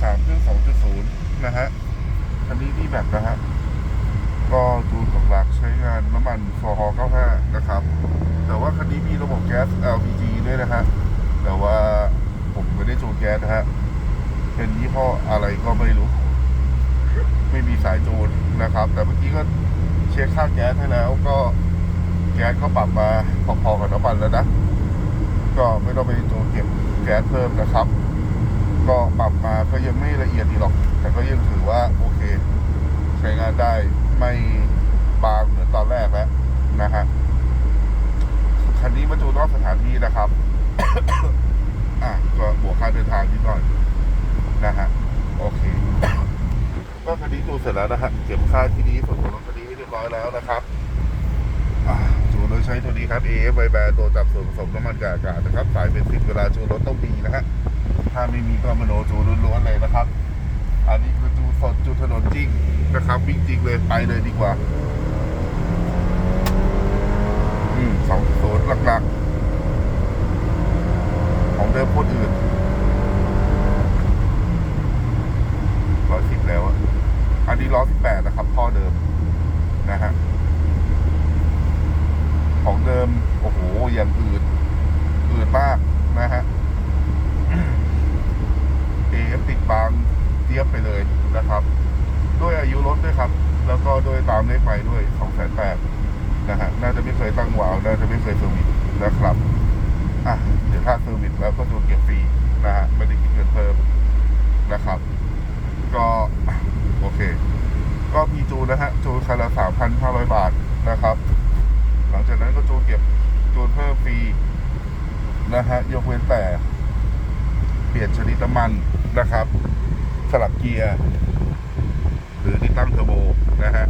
73เครื่อง2.0นะฮะคันนี้ดีแบบนะฮะ ก็จูหลักๆใช้งานน้ำมันฟอร์95 นะครับ แต่ว่าคันนี้มีระบบแก๊ส LPG ด้วยนะฮะ แต่ว่าผมไม่ได้จูนแก๊สนะฮะ เป็นยี่ห้ออะไรก็ไม่รู้ ไม่มีสายจูนนะครับ แต่เมื่อกี้ก็เช็คค่าแก๊สให้แล้วก็แก๊สก็ปรับมาพอๆกับน้ำมันแล้วนะ ก็ไม่ต้องไปจูนเก็บแก๊สเพิ่มนะครับ ก็ปรับมาก็ยังไม่ละเอียดดีหรอก แต่ก็ยังถือว่าโอเค ใช้งานได้ไม่บางเหมือนตอนแรกแล้วนะฮะ คันนี้มาจูนนอกสถานที่นะครับ อะก็บวกค่าเดินทางนิดหน่อยนะฮะโอเคก็คันนี้จูเสร็จแล้วนะฮะเก็บค่าที่นี้ส่วนของรถคันนี้ให้เรียบร้อยแล้วนะครับจูนโดยใช้ตัวนี้ครับ AF ไวแบรตัวจับส่วนผสมน้ำมันกับอากาศนะครับ สายเป็นสิบเวลาจูนรถต้องมีนะฮะถ้าไม่มีก็มโนจูนล้วนๆเลยนะครับ อันนี้คือจูนสดจูนถนนจริงนะครับ วิ่งจริงเลยไปเลยดีกว่าอืมสองโซนหลักๆ ของเดิมคนอื่นร้อยสิบแล้วอะอันนี้ร้อยสิบแปดนะ ครับพ่อเดิมนะฮะของเดิม โอ้โหย่างอื่นอื่นมากนะฮะเอฟติดบางเทียบไปเลยนะครับ ด้วยอายุรถด้วยครับ แล้วก็ด้วยตามเลขไปด้วยสองแสนแปดนะฮะน่าจะไม่เคยตั้งวาล์วน่าจะไม่เคยเซอร์วิสนะครับอะเดี๋ยวถ้าเซอร์วิสแล้วก็จูนเก็บฟรีนะฮะไม่ได้คิดเงินเพิ่มนะครับ ก็โอเค ก็มีจูนะฮะ จูนคันละสามพันห้าร้อยบาทนะครับ หลังจากนั้นก็จูเก็บจูนเพิ่มฟรีนะฮะ ยกเว้นแต่ เปลี่ยนชนิดน้ำมันนะครับ สลับเกียร์ หรือติดตั้งเทอร์โบนะฮะ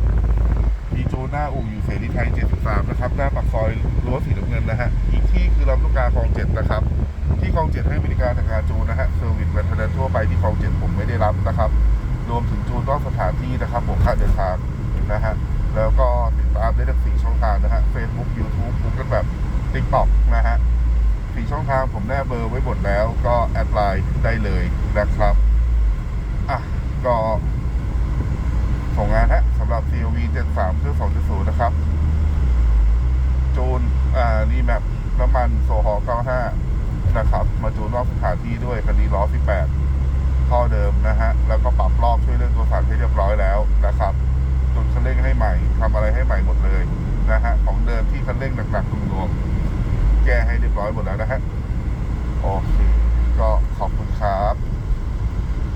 มีจูนหน้าอู่อยู่เสรีไทย 73 นะครับ หน้าปากซอยรั้วสีน้ำเงินนะฮะ อีกที่คือลำลูกกาคลอง7นะครับที่คลอง7ให้บริการทางการจูนนะฮะเซอร์วิสแมนเทนทั่วไปที่คลอง7ผมไม่ได้รับนะครับ สถานที่นะครับผมค่าเดินทางนะฮะแล้วก็ติดตามได้ทั้งสี่ช่องทางนะฮะ Facebook YouTube Google แบบ TikTok นะฮะสี่ช่องทางผมแนบเบอร์ไว้หมดแล้วก็แอดไลน์ได้เลยนะครับอะก็ส่งงานฮะสำหรับ COV 73เครื่อง2.0 นะครับจูนอ่านี่แบบน้ำมันโซฮอล์95 นะครับ มาจูนรอบสถานที่ด้วยคันนี้ล้อ 18 ข้อเดิมนะฮะ แล้วก็ปรับรอบช่วยเรื่องตัวสารให้เรียบร้อยแล้วนะครับ จุดคันเร่งให้ใหม่ ทำอะไรให้ใหม่หมดเลยนะฮะ ของเดิมที่คันเร่งหนักๆรวมๆแก้ให้เรียบร้อยหมดแล้วนะฮะ โอเค